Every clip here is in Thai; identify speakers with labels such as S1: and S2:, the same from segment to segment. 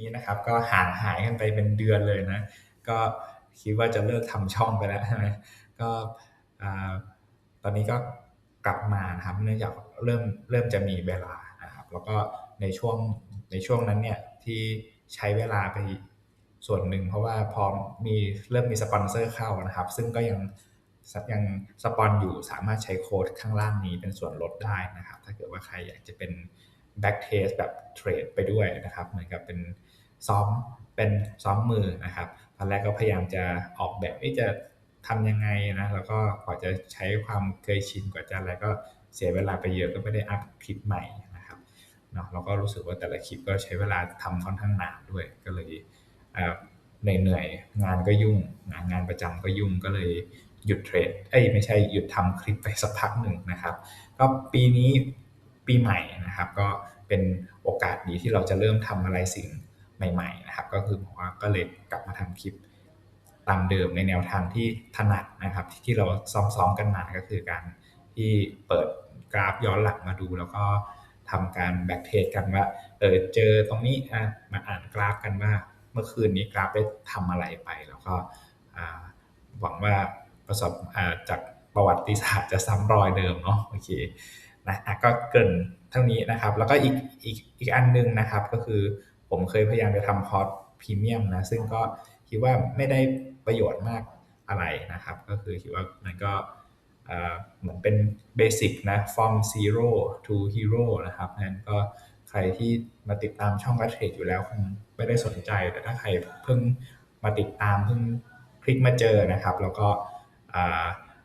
S1: นี้นะครับ ก็ห่างหายกันไปเป็นเดือนเลยนะ ก็คิดว่าจะเลิกทำช่องไปแล้วใช่ไหมก็ตอนนี้ก็กลับมานะครับเนื่องจากเริ่มเริ่มจะมีเวลานะครับ แล้วก็ในช่วงในช่วงนั้นเนี่ยที่ใช้เวลาไปส่วนหนึ่งเพราะว่าพอมีเริ่มมีสปอนเซอร์เข้านะครับ ซึ่งก็ยังยังสปอนอยู่สามารถใช้โค้ดข้างล่างนี้เป็นส่วนลดได้นะครับ ถ้าเกิดว่าใครอยากจะเป็น แบ็กเทสแบบเทรดไปด้วยนะครับเหมือนกับเป็นซ้อมเป็นซ้อมมือนะครับตอนแรกก็พยายามจะออกแบบที่จะทำยังไงนะแล้วก็กว่าจะใช้ความเคยชินกว่าจะอะไรก็เสียเวลาไปเยอะก็ไม่ได้อัพคลิปใหม่นะครับเนาะเราก็รู้สึกว่าแต่ละคลิปก็ใช้เวลาทำค่อนข้างนานด้วยก็เลยเหนื่อยงานก็ยุ่งงานประจำก็ยุ่งก็เลยหยุดเทรดเอ้ยไม่ใช่หยุดทำคลิปไปสักพักหนึ่งนะครับ ก็ปีนี้ ปีใหม่นะครับ ก็เป็นโอกาสดีที่เราจะเริ่มทำอะไรสิ่งใหม่ๆนะครับ ก็คือผมว่าก็เลยกลับมาทำคลิปตามเดิมในแนวทางที่ถนัดนะครับที่เราซ้อมๆกันมาก็คือการที่เปิดกราฟย้อนหลังมาดูแล้วก็ทำการแบ็กเทสกันว่าเออเจอตรงนี้อะมาอ่านกราฟกันว่า เมื่อคืนนี้กราฟได้ทำอะไรไป แล้วก็หวังว่าประสบจากประวัติศาสตร์จะซ้ำรอยเดิมเนาะโอเค นะก็เกินเท่านี้นะครับ แล้วก็อีกอีกอีกอันนึงนะครับ ก็คือผมเคยพยายามจะทำคอร์สพรีเมียมนะ ซึ่งก็คิดว่าไม่ได้ประโยชน์มากอะไรนะครับ ก็คือคิดว่ามันก็เหมือนเป็นเบสิกนะ from zero to hero นะครับนั้นก็ใครที่มาติดตามช่องกัตเทรดอยู่แล้วคงไม่ได้สนใจ แต่ถ้าใครเพิ่งมาติดตามเพิ่งคลิกมาเจอนะครับ แล้วก็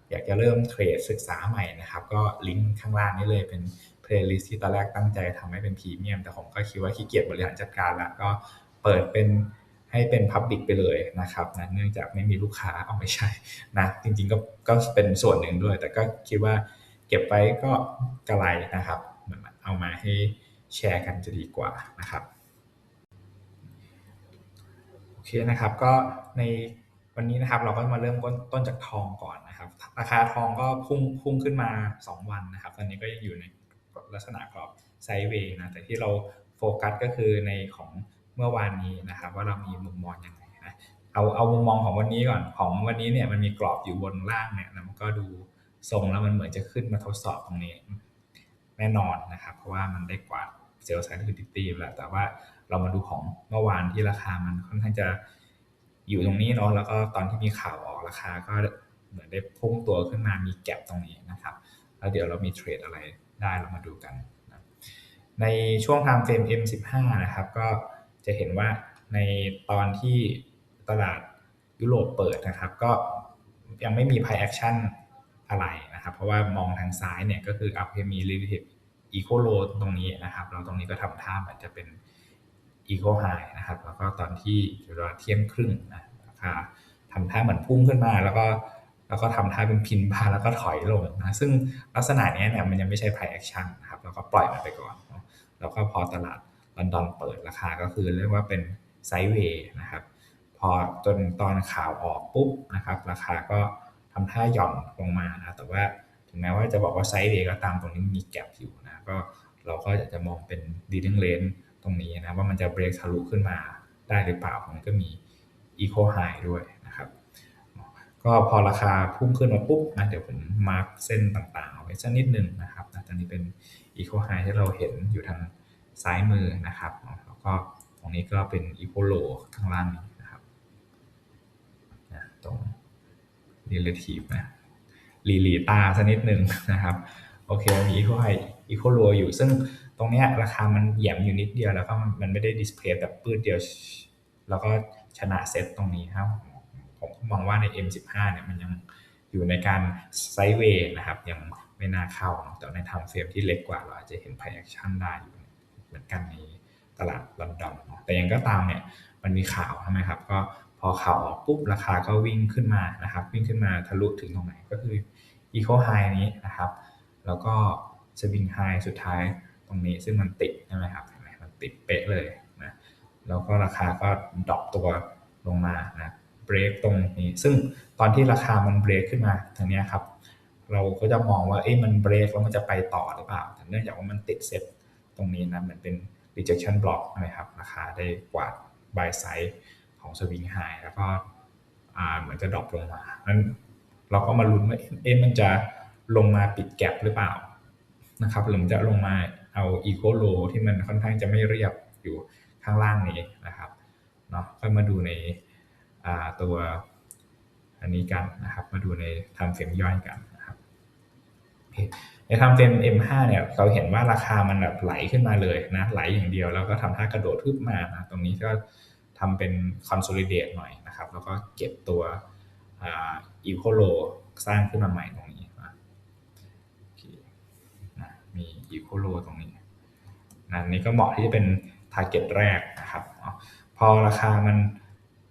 S1: อยากจะเริ่มเทรดศึกษาใหม่นะครับ ก็ลิงก์ข้างล่างนี้เลยเป็นเพลย์ลิสต์ที่ตอนแรกตั้งใจทำให้เป็นพรีเมียม แต่ผมก็คิดว่าขี้เกียจบริหารจัดการแล้วก็เปิดเป็นให้เป็นพับบิกไปเลยนะครับนะเนื่องจากไม่มีลูกค้าเอาไม่ใช่นะจริงๆก็ก็เป็นส่วนหนึ่งด้วย แต่ก็คิดว่าเก็บไว้ก็กระไรนะครับเอามาให้แชร์กันจะดีกว่านะครับโอเคนะครับก็ใน วันนี้นะครับเราก็มาเริ่มต้นจากทองก่อนนะครับ ราคาทองก็พุ่งพุ่งขึ้นมา 2 วันนะครับ ตอนนี้ก็ยังอยู่ในลักษณะกรอบไซด์เวย์นะแต่ที่เราโฟกัสก็คือในของเมื่อวานนี้นะครับ ว่าเรามีมุมมองอยังไงนะเอาเอามุมมองของวันนี้ก่อนของวันนี้เนี่ยมันมีกรอบอยู่บนล่างเนี่ยมันก็ดูทรงแล้วมันเหมือนจะขึ้นมาทดสอบตรงนี้ แน่นอนนะครับ เพราะว่ามันได้กว่าเซลล์ไซด์ลิควิดิตี้แล้วแต่ว่าเรามาดูของเมื่อวานที่ราคามันค่อนข้างจะ อยู่ตรงนี้เนาะแล้วก็ตอนที่มีข่าวออกราคาก็เหมือนได้พุ่งตัวขึ้นมามีแก็บตรงนี้นะครับ แล้วเดี๋ยวเรามีเทรดอะไรได้เรามาดูกันนะในช่วง time frame M15 นะครับ ก็จะเห็นว่าในตอนที่ตลาดยุโรปเปิดนะครับ ก็ยังไม่มี price action อะไรนะครับ เพราะว่ามองทางซ้ายเนี่ยก็คืออัพมี relative eco low ตรงนี้นะครับ เราตรงนี้ก็ทำท่าเหมือนจะเป็น eco high นะครับ แล้วก็ตอนที่เวลาเที่ยงครึ่งนะราคาทำท่าเหมือนพุ่งขึ้นมา แล้วก็แล้วก็ทำท่าเป็นพินบาแล้วก็ถอยลงนะซึ่งลักษณะนี้เนี่ยมันยังไม่ใช่ price action นะครับแล้วก็ปล่อยมันไปก่อน แล้วก็พอตลาดลอนดอนเปิดราคาก็คือเรียกว่าเป็นไซด์เวย์นะครับพอจนตอนข่าวออกปุ๊บนะครับ ราคาก็ทำท่าหย่อนลงมานะแต่ว่าถึงแม้ว่าจะบอกว่าไซด์เวย์ก็ตามตรงนี้มีแกลบอยู่นะก็เราก็อยากจะมองเป็นดีดิ้งเลน รงนี้นะว่ามันจะเบรกทะลุขึ้นมาได้หรือเปล่ามันก็มีอีโคไฮด้วยนะครับ ก็พอราคาพุ่งขึ้นมาปุ๊บนะเดี๋ยวผมมาร์กเส้นต่างๆ เอาไว้สักนิดนึงนะครับนะตอนนี้เป็นอีโคไฮที่เราเห็นอยู่ทางซ้ายมือนะครับแล้วก็ตรงนี้ก็เป็นอีโคโลข้างล่างนี้นะครับนะตรง relative นะลีลีตาสักนิดหนึ่งนะครับ โอเคมีอีโคไฮ อีโคโลอยู่ ซึ่งตรงนี้ราคามันเหยียบอยู่นิดเดียวแล้วก็มันไม่ได้ดิสเพลย์แบบปื้ดเดียว แล้วก็ชนะเซตตรงนี้ครับ ผมมองว่าใน M15 เนี่ยมันยังอยู่ในการไซด์เวย์นะครับ ยังไม่น่าเข้า แต่ในทำเฟรมที่เล็กกว่าเราอาจจะเห็นไพแอคชั่นได้อยู่เหมือนกันในตลาดลอนดอนแต่ยังก็ตามเนี่ยมันมีข่าวใช่ไหมครับ ก็พอข่าวออกปุ๊บราคาก็วิ่งขึ้นมานะครับ วิ่งขึ้นมาทะลุถึงตรงไหนก็คืออีโคไฮนี้นะครับ แล้วก็ สวิงไฮสุดท้ายตรงนี้ซึ่งมันติดใช่ไหมครับมันติดเป๊ะเลยนะแล้วก็ราคาก็ดรอปตัวลงมานะเบรกตรงนี้ซึ่งตอนที่ราคามันเบรกขึ้นมาทางนี้ครับเราก็จะมองว่าเอ้มันเบรกแล้วมันจะไปต่อหรือเปล่าแต่เนื่องจากว่ามันติดเซ็ตตรงนี้นะเหมือนเป็น rejection block นะครับราคาได้กวาด buy side ของ swing high แล้วก็เหมือนจะดรอปลงมานั้นเราก็มาลุ้นว่าเอ๊ะมันจะลงมาปิดแกลบหรือเปล่า นะครับหรือมันจะลงมาเอา equal low ที่มันค่อนข้างจะไม่เรียบอยู่ข้างล่างนี้นะครับเนาะก็มาดูในตัวอันนี้กันนะครับ มาดูในทำเฟรมย่อยกันนะครับในทำเฟรม M5 เนี่ยเราเห็นว่าราคามันแบบไหลขึ้นมาเลยนะไหลอย่างเดียวแล้วก็ทำท่ากระโดดขึ้นมานะตรงนี้ก็ทำเป็น consolidate หน่อยนะครับ แล้วก็เก็บตัวอีโคโลสร้างขึ้นมาใหม่ตรงนี้นะ มีอีโคโลตรงนี้นะนี่ก็เหมาะที่จะเป็น target แรกนะครับ พอราคามัน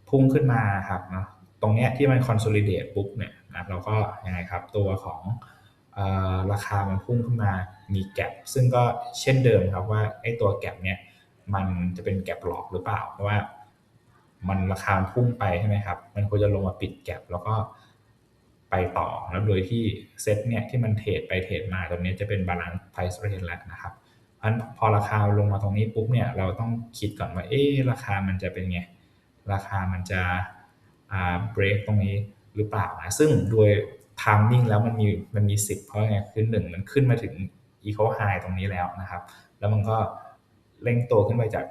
S1: พุ่งขึ้นมาครับนะตรงเนี้ยที่มัน consolidate ปุ๊บเนี่ยนะเราก็ยังไงครับตัวของราคามันพุ่งขึ้นมามีแกลบซึ่งก็เช่นเดิมครับว่าไอ้ตัวแกลบเนี่ยมันจะเป็นแกลบหลอกหรือเปล่า เพราะว่ามันราคาพุ่งไปใช่ไหมครับ มันควรจะลงมาปิดแกลบแล้วก็ ไปต่อแล้วโดยที่เซ็ตเนี่ยที่มันเทรดไปเทรดมาตรงนี้จะเป็นบาลานซ์ไพรซ์เรนแล้วนะครับอันพอราคาลงมาตรงนี้ปุ๊บเนี่ยเราต้องคิดก่อนว่าเอ๊ราคามันจะเป็นไง ราคามันจะอ่าเบรกตรงนี้หรือเปล่านะซึ่งโดยทามมิ่งแล้วมันมีมันมีสิบเพราะไงคือหนึ่งมันขึ้นมาถึงอีโคไฮตรงนี้แล้วนะครับ แล้วมันก็เร่งโตขึ้นไปจาก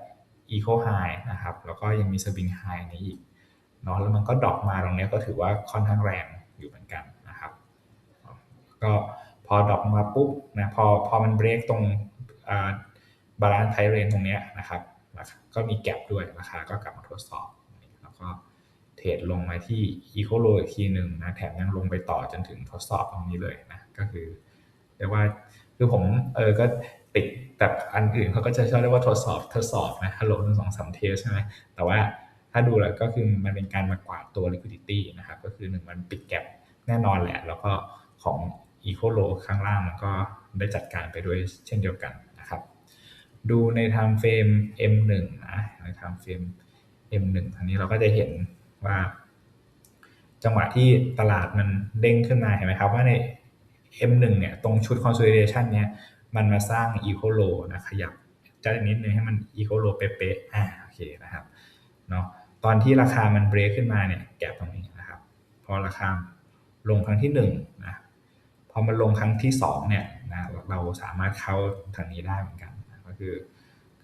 S1: อีโคไฮนะครับ แล้วก็ยังมีสวิงไฮนี้อีกเนาะแล้วมันก็ดรอปมาตรงนี้ก็ถือว่าค่อนข้างแรง อยู่เหมือนกันนะครับ ก็พอดรอปมาปุ๊บนะพอพอมันเบรกตรงบาลานซ์ไทเรนตรงนี้นะครับ ก็มีแกลบด้วยราคาก็กลับมาทดสอบ แล้วก็เทรดลงมาที่อีโคโลอีกทีหนึ่งนะแถมยังลงไปต่อจนถึงทดสอบตรงนี้เลยนะ ก็คือเรียกว่าคือผมเออก็ติดแบบอันอื่นเขาก็จะชอบเรียกว่าทดสอบทดสอบนะฮัลโหลหนึ่งสองสามเทสใช่ไหมแต่ว่า ถ้าดูแล้วก็คือมันเป็นการมากวาดตัว liquidity นะครับ ก็คือหนึ่งมันปิดแกลบแน่นอนแหละ แล้วก็ของอีโคโลข้างล่างมันก็ได้จัดการไปด้วยเช่นเดียวกันนะครับ ดูใน time frame M1 นะใน time frame M1 อันนี้เราก็จะเห็นว่า จังหวะที่ตลาดมันเด้งขึ้นมาเห็นไหมครับว่าใน M1 เนี่ยตรงชุด consolidation เนี้ยมันมาสร้าง equal low นะขยับจะนิดนึงให้มัน equal low เป๊ะๆอ่าโอเคนะครับเนาะ อนที่ราคามันเบรกขึ้นมาเนี่ยแกลบตรงนี้นะครับ พอราคาลงครั้งที่1นะพอมันลงครั้งที่2เนี่ยนะเราสามารถเข้าทางนี้ได้เหมือนกันก็คือ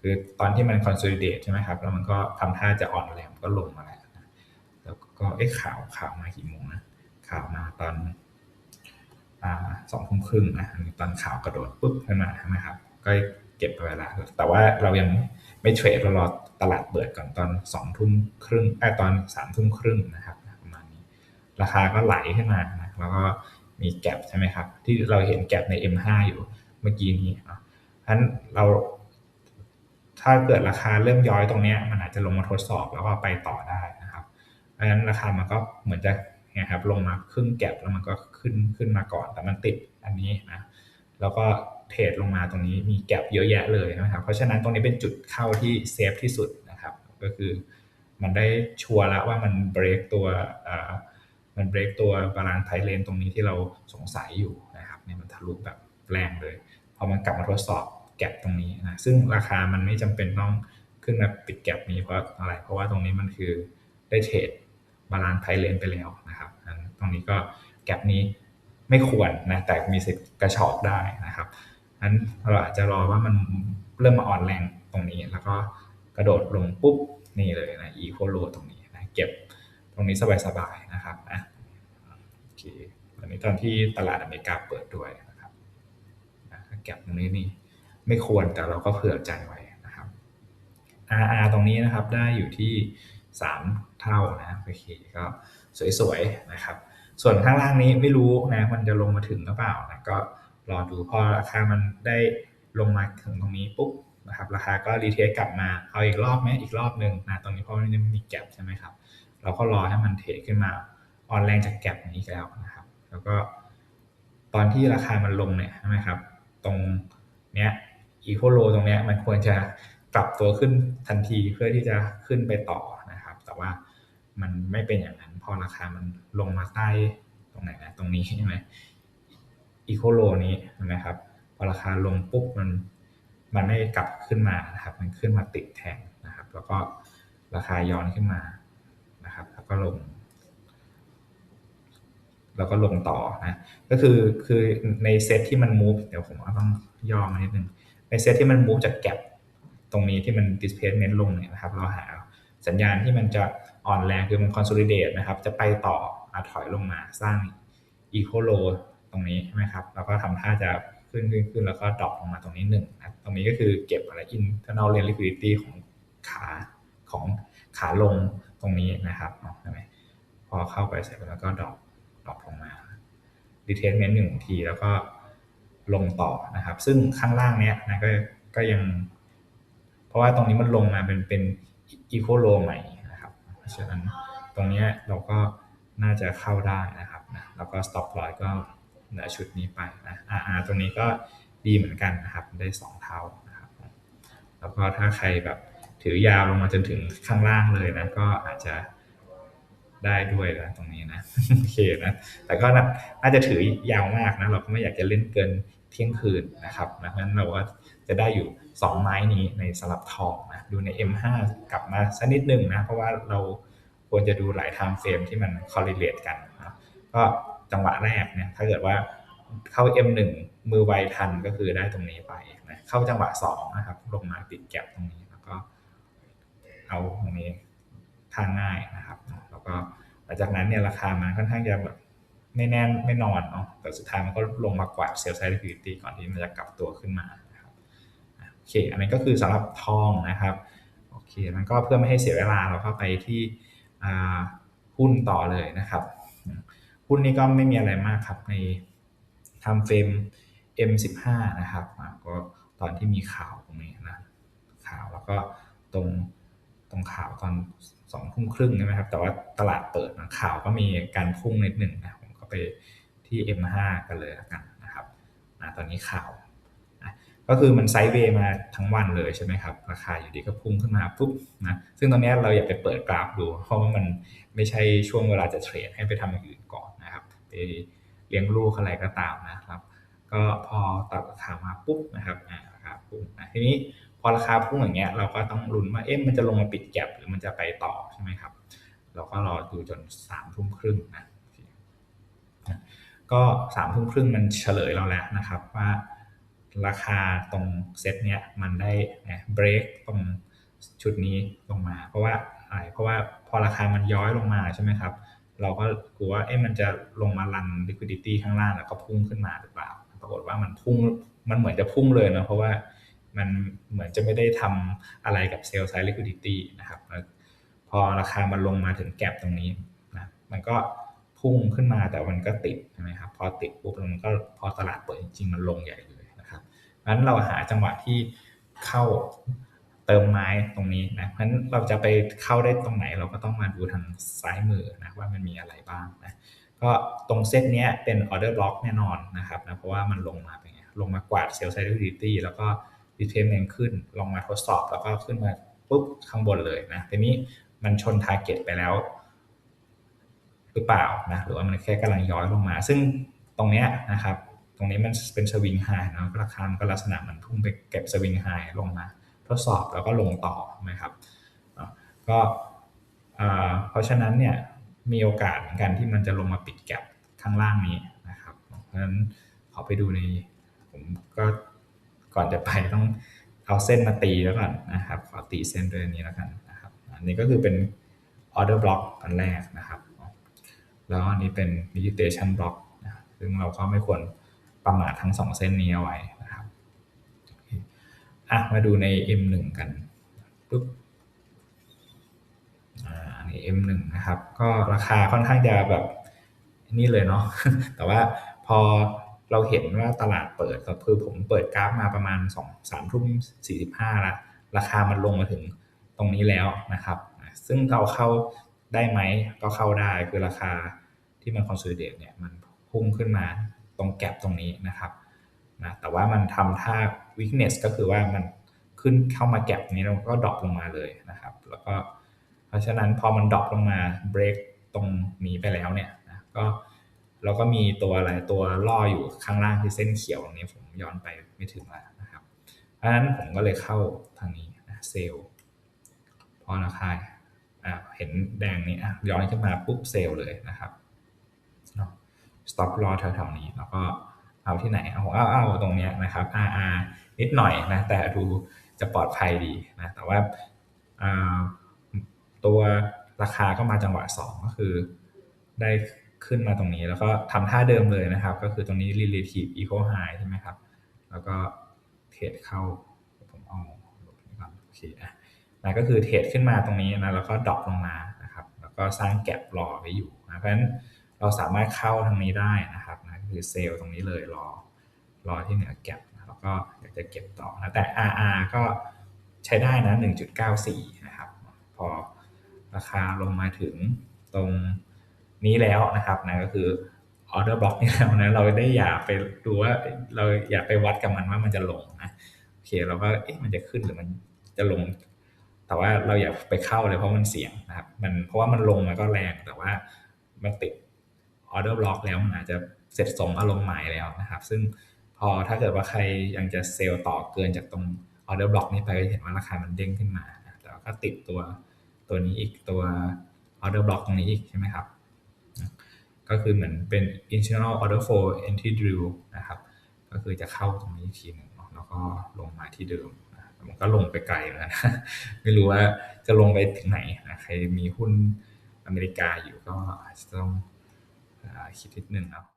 S1: คือตอนที่มัน consolidate ใช่ไหมครับ แล้วมันก็ทำท่าจะอ่อนแรงก็ลงมาแล้วแล้วก็เอ๊ะข่าวข่าวมากี่โมงนะข่าวมาตอนสองทุ่มครึ่งนะตอนข่าวกระโดดปุ๊บขึ้นมาใช่ไหมครับ ก็เก็บไปแล้วแต่ว่าเรายังไม่เทรดเรารอ ตลาดเปิดก่อนตอนสองทุ่มครึ่งไอตอนสามทุ่มครึ่งนะครับประมาณนี้ ราคาก็ไหลขึ้นมานะแล้วก็มีแกลบใช่ไหมครับ ที่เราเห็นแกลบใน M5 อยู่เมื่อกี้นี้เนาะฉะนั้นเราถ้าเกิดราคาเริ่มย้อยตรงนี้มันอาจจะลงมาทดสอบแล้วก็ไปต่อได้นะครับเพราะฉะนั้นราคามันก็เหมือนจะนะครับลงมาครึ่งแกลบแล้วมันก็ขึ้นขึ้นมาก่อนแต่มันติดอันนี้นะแล้วก็ เทรดลงมาตรงนี้มีแกลบเยอะแยะเลยนะครับ เพราะฉะนั้นตรงนี้เป็นจุดเข้าที่เซฟที่สุดนะครับ ก็คือมันได้ชัวร์แล้วว่ามันเบรกตัวมันเบรกตัวบาลานซ์ไทเลนตรงนี้ที่เราสงสัยอยู่นะครับเนี่ยมันทะลุแบบแรงเลยพอมันกลับมาทดสอบแกลบตรงนี้นะซึ่งราคามันไม่จำเป็นต้องขึ้นมาปิดแกลบนี้เพราะอะไรเพราะว่าตรงนี้มันคือได้เทรดบาลานซ์ไทเลนไปแล้วนะครับตรงนี้ก็แกลบนี้ไม่ควรนะแต่มีสิทธิ์กระชอกได้นะครับ นั้นเราอาจจะรอว่ามันเริ่มมาอ่อนแรงตรงนี้ แล้วก็กระโดดลงปุ๊บนี่เลยนะอีโคโลตรงนี้นะเก็บตรงนี้สบายๆนะครับนะโอเควันนี้ตอนที่ตลาดอเมริกาเปิดด้วยนะครับนะเก็บตรงนี้นี่ไม่ควรแต่เราก็เผื่อใจไว้นะครับ RR ตรงนี้นะครับได้อยู่ที่ 3 เท่านะโอเคก็สวยๆนะครับ ส่วนข้างล่างนี้ไม่รู้นะมันจะลงมาถึงหรือเปล่านะก็ รอดูพอราคามันได้ลงมาถึงตรงนี้ปุ๊บนะครับราคาก็รีเทสกลับมาเอาอีกรอบไหมอีกรอบหนึ่งนะตรงนี้เพราะมันมีแกลบใช่ไหมครับ เราก็รอให้มันเทขึ้นมาออนแรงจากแกลบนี้แล้วนะครับ แล้วก็ตอนที่ราคามันลงเนี่ยใช่ไหมครับ ตรงเนี้ยอีโคโลตรงเนี้ยมันควรจะปรับตัวขึ้นทันทีเพื่อที่จะขึ้นไปต่อนะครับ แต่ว่ามันไม่เป็นอย่างนั้น พอราคามันลงมาใต้ตรงไหนนะตรงนี้ใช่ไหม อีโคโลนี้ใช่ไหมครับพอราคาลงปุ๊บมันมันไม่กลับขึ้นมานะครับ มันขึ้นมาติดแทนนะครับ แล้วก็ราคาย้อนขึ้นมานะครับ แล้วก็ลง แล้วก็ลงต่อนะ ก็คือคือในเซตที่มัน move เดี๋ยวผมต้องย่อมานิดนึงในเซตที่มัน move จากแกลบตรงนี้ที่มัน displacement ลงเนี่ยนะครับ เราหาสัญญาณที่มันจะอ่อนแรงคือมัน consolidate นะครับ จะไปต่ออถอยลงมาสร้าง equal low ตรงนี้ใช่ไหมครับแล้วก็ทำท่าจะขึ้นขึ้นขึ้นแล้วก็ดรอปลงมาตรงนี้หนึ่งนะตรงนี้ก็คือเก็บอะไร internal liquidity ของขาของขาลงตรงนี้นะครับใช่ไหมพอเข้าไปเสร็จแล้วก็ดรอปดรอปลงมา retestment หนึ่งทีแล้วก็ลงต่อนะครับ ซึ่งข้างล่างเนี้ยนะก็ก็ยัง เพราะว่าตรงนี้มันลงมาเป็นเป็น equal low ใหม่นะครับ เพราะฉะนั้นตรงนี้เราก็น่าจะเข้าได้นะครับนะแล้วก็ stop loss ก็ นือชุดนี้ไปนะ RR ตรงนี้ก็ดีเหมือนกันนะครับได้ 2 เท่านะครับแล้วก็ถ้าใครแบบถือยาวลงมาจนถึงข้างล่างเลยนะ ก็อาจจะได้ด้วยนะตรงนี้นะโอเคนะแต่ก็น่าจะถือยาวมากนะเราก็ไม่อยากจะเล่นเกินเที่ยงคืนนะครับนะเพราะฉะนั้นเราก็จะได้อยู่ 2 ไม้นี้ในสลับทองนะดูใน M5 กลับมาสักนิดนึงนะ เพราะว่าเราควรจะดูหลาย time frame ที่มัน correlate กันนะก็ จังหวะแรกเนี่ยถ้าเกิดว่าเข้า M1 มือไวทันก็คือได้ตรงนี้ไปนะเข้าจังหวะ2นะครับลงมาปิดแก็บตรงนี้แล้วก็เอาตรงนี้ทางง่ายนะครับ แล้วก็หลังจากนั้นเนี่ยราคามันค่อนข้างจะแบบไม่แน่นไม่นอนเนาะแต่สุดท้ายมันก็ลงมากวาดเซลล์ไซด์ลิควิดิตี้ก่อนที่มันจะกลับตัวขึ้นมานะครับโอเค อันนี้ก็คือสำหรับทองนะครับโอเคมันก็เพื่อไม่ให้เสียเวลาเราก็ไปที่หุ้นต่อเลยนะครับ หุ้นนี้ก็ไม่มีอะไรมากครับในทำเฟรม M15 นะครับก็ตอนที่มีข่าวตรงนี้นะข่าวแล้วก็ตรงตรงข่าวตอนสองทุ่มครึ่งใช่ไหมครับ แต่ว่าตลาดเปิดนะข่าวก็มีการพุ่งนิดหนึ่งนะผมก็ไปที่ M5 กันเลยกันนะครับนะตอนนี้ข่าวนะก็คือมันไซด์เวย์มาทั้งวันเลยใช่ไหมครับ ราคาอยู่ดีก็พุ่งขึ้นมาปุ๊บนะซึ่งตอนนี้เราอยากไปเปิดกราฟดู เพราะว่ามันไม่ใช่ช่วงเวลาจะเทรดให้ไปทำอย่างอื่นก่อน เลี้ยงลูกอะไรก็ตามนะครับ ก็พอตัดราคามาปุ๊บนะครับอ่าราคาพุ่งนะทีนี้พอราคาพุ่งอย่างเงี้ยเราก็ต้องลุ้นว่าเอ๊ะมันจะลงมาปิดแก็บหรือมันจะไปต่อใช่ไหมครับ เราก็รอดูจนสามทุ่มครึ่งนะก็สามทุ่มครึ่งมันเฉลยเราแล้วนะครับว่าราคาตรงเซตเนี้ยมันได้เบรกตรงชุดนี้ลงมา เพราะว่าอะไรเพราะว่าพอราคามันย้อยลงมาใช่ไหมครับ เราก็กลัวว่าเอ๊ะมันจะลงมารัน liquidity ข้างล่างแล้วก็พุ่งขึ้นมาหรือเปล่า ปรากฏว่ามันพุ่งมันเหมือนจะพุ่งเลยนะเพราะว่ามันเหมือนจะไม่ได้ทำอะไรกับเซลล์ไซด์ liquidity นะครับ พอราคามันลงมาถึงแก็บตรงนี้นะมันก็พุ่งขึ้นมาแต่มันก็ติดใช่ไหมครับพอติดปุ๊บมันก็พอตลาดเปิดจริงๆมันลงใหญ่เลยนะครับงั้นเราหาจังหวะที่เข้า เติมไม้ตรงนี้นะเพราะฉะนั้นเราจะไปเข้าได้ตรงไหนเราก็ต้องมาดูทางซ้ายมือนะว่ามันมีอะไรบ้างนะก็ตรงเซตนี้เป็นออเดอร์บล็อกแน่นอนนะครับนะเพราะว่ามันลงมาเป็นไงลงมากวาดเซลล์ไซด์ดิตี้แล้วก็ดีเทมเมนขึ้นลงมาทดสอบแล้วก็ขึ้นมาปุ๊บข้างบนเลยนะทีนี้มันชนทาร์เก็ตไปแล้ว หรือเปล่านะหรือว่ามันแค่กำลังย้อยลงมา ซึ่งตรงเนี้ยนะครับ ตรงนี้มันเป็นสวิงไฮนะราคามันก็ลักษณะมันพุ่งไปเก็บสวิงไฮลงมา ทดสอบแล้วก็ลงต่อนะครับก็เพราะฉะนั้นเนี่ยมีโอกาสเหมือนกันที่มันจะลงมาปิดแก็บข้างล่างนี้นะครับเพราะฉะนั้นขอไปดูในผมก็ก่อนจะไปต้องเอาเส้นมาตีแล้วก่อนนะครับขอตีเส้นด้วยนี้แล้วกันนะครับอันนี้ก็คือเป็น order block อันแรกนะครับ แล้วอันนี้เป็น meditation block ซึ่งเราก็ไม่ควรประมาททั้งสองเส้นนี้เอาไว้ อะมาดูใน M1 กันปุ๊บอ่านี่ M1 นะครับ ก็ราคาค่อนข้างจะแบบนี่เลยเนาะแต่ว่าพอเราเห็นว่าตลาดเปิดก็คือผมเปิดกราฟมาประมาณ2 3ทุ่ม45แล้วราคามันลงมาถึงตรงนี้แล้วนะครับ ซึ่งเราเข้าได้ไหมก็เข้าได้คือราคาที่มันคอนซลิเดตเนี่ยมันพุ่งขึ้นมาตรงแกลบตรงนี้นะครับ นะแต่ว่ามันทำท่า weakness ก็คือว่ามันขึ้นเข้ามาแก็บนี้แล้วก็ดรอปลงมาเลยนะครับ แล้วก็เพราะฉะนั้นพอมันดรอปลงมา break ตรงนี้ไปแล้วเนี่ยนะก็เราก็มีตัวอะไรตัวล่ออยู่ข้างล่างที่เส้นเขียวตรงนี้ผมย้อนไปไม่ถึงแล้วนะครับ เพราะฉะนั้นผมก็เลยเข้าทางนี้นะเซลพอราคาอ่าเห็นแดงนี้ย้อนขึ้นมาปุ๊บเซลเลยนะครับ stop loss แถวๆนี้แล้วก็ เอาที่ไหนเอาเอาเอาตรงเนี้ยนะครับ RR นิดหน่อยนะแต่ดูจะปลอดภัยดีนะแต่ว่าตัวราคาก็มาจังหวะ 2 ก็คือได้ขึ้นมาตรงนี้ แล้วก็ทำท่าเดิมเลยนะครับ ก็คือตรงนี้ relative equal high ใช่ไหมครับ แล้วก็เทรดเข้าผมเอาลบนี้ก่อนโอเคอะนะก็คือเทรดขึ้นมาตรงนี้นะแล้วก็ดรอปลงมานะครับ แล้วก็สร้างแก็บรอไว้อยู่นะเพราะฉะนั้นเราสามารถเข้าทางนี้ได้นะครับนะ คือเซลล์ตรงนี้เลยรอ รอที่เหนือแก็บแล้วก็อยากจะเก็บต่อนะแต่ RR ก็ใช้ได้นะ 1.94 นะครับ พอราคาลงมาถึงตรงนี้แล้วนะครับนะก็คือออเดอร์บล็อกนี่แล้วนะเราได้อย่าไปดูว่าเราอย่าไปวัดกับมันว่ามันจะลงนะโอเคเราก็เอ๊ะมันจะขึ้นหรือมันจะลง แต่ว่าเราอย่าไปเข้าเลยเพราะมันเสี่ยงนะครับ มันเพราะว่ามันลงมันก็แรงแต่ว่ามันติด ออเดอร์บล็อกแล้วมันอาจจะเสร็จสมอารมณ์หมายแล้วนะครับ ซึ่งพอถ้าเกิดว่าใครยังจะเซลล์ต่อเกินจากตรงออเดอร์บล็อกนี้ไปจะเห็นว่าราคามันเด้งขึ้นมาแต่ก็ติดตัวตัวนี้อีกตัวออเดอร์บล็อกตรงนี้อีกใช่ไหมครับ ก็คือเหมือนเป็น internal order flow entry drill นะครับ ก็คือจะเข้าตรงนี้ทีหนึ่งแล้วก็ลงมาที่เดิมมันก็ลงไปไกลแล้วนะไม่รู้ว่าจะลงไปถึงไหนนะใครมีหุ้นอเมริกาอยู่ก็อาจจะต้อง คิดนิดนึงเนาะ